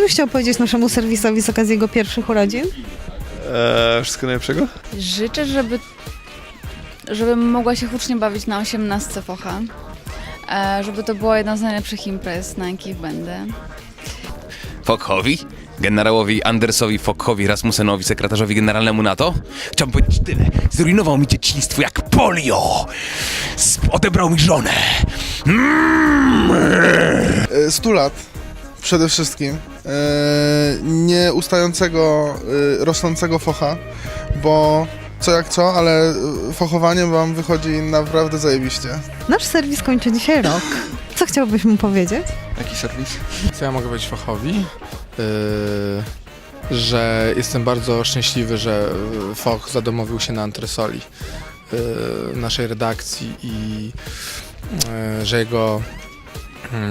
Co byś chciał powiedzieć naszemu serwisowi z okazji jego pierwszych urodzin? Eee, wszystkiego najlepszego? Życzę, żeby, żebym mogła się hucznie bawić na 18 focha. E, żeby to była jedna z najlepszych imprez, na jakich będę. Fokhowi, generałowi Andersowi Fokhowi Rasmussenowi, sekretarzowi generalnemu NATO. Chciałbym powiedzieć tyle. Zrujnował mi dzieciństwo jak polio. Z- Odebrał mi żonę. Mm. E, 100 lat przede wszystkim. E, Nieustającego, e, rosnącego focha, bo co jak co, ale e, fochowanie wam wychodzi naprawdę zajebiście. Nasz serwis kończy dzisiaj rok. Co chciałbyś mu powiedzieć? Jaki serwis? Co ja mogę powiedzieć fachowi? Yy, że jestem bardzo szczęśliwy, że yy, Foch zadomowił się na antresoli yy, naszej redakcji i yy, że jego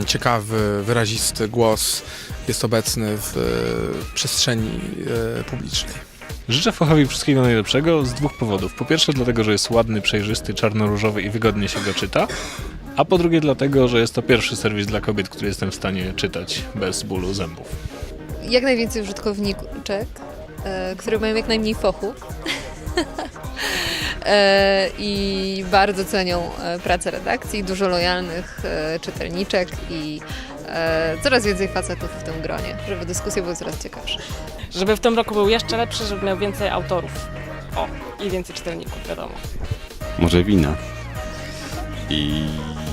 ciekawy, wyrazisty głos jest obecny w yy, przestrzeni yy, publicznej. Życzę Fochowi wszystkiego najlepszego z dwóch powodów. Po pierwsze dlatego, że jest ładny, przejrzysty, czarno-różowy i wygodnie się go czyta. A po drugie dlatego, że jest to pierwszy serwis dla kobiet, który jestem w stanie czytać bez bólu zębów. jak najwięcej użytkowniczek, e, które mają jak najmniej fochu. E, I bardzo cenią e, pracę redakcji, dużo lojalnych e, czytelniczek i coraz więcej facetów w tym gronie, żeby dyskusje były coraz ciekawsze. Żeby w tym roku był jeszcze lepszy, żeby miał więcej autorów. O, i więcej czytelników, wiadomo. może wina. I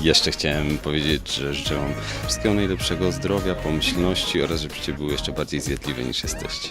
jeszcze chciałem powiedzieć, że życzę Wam wszystkiego najlepszego, zdrowia, pomyślności oraz żebyście były jeszcze bardziej zjadliwe niż jesteście.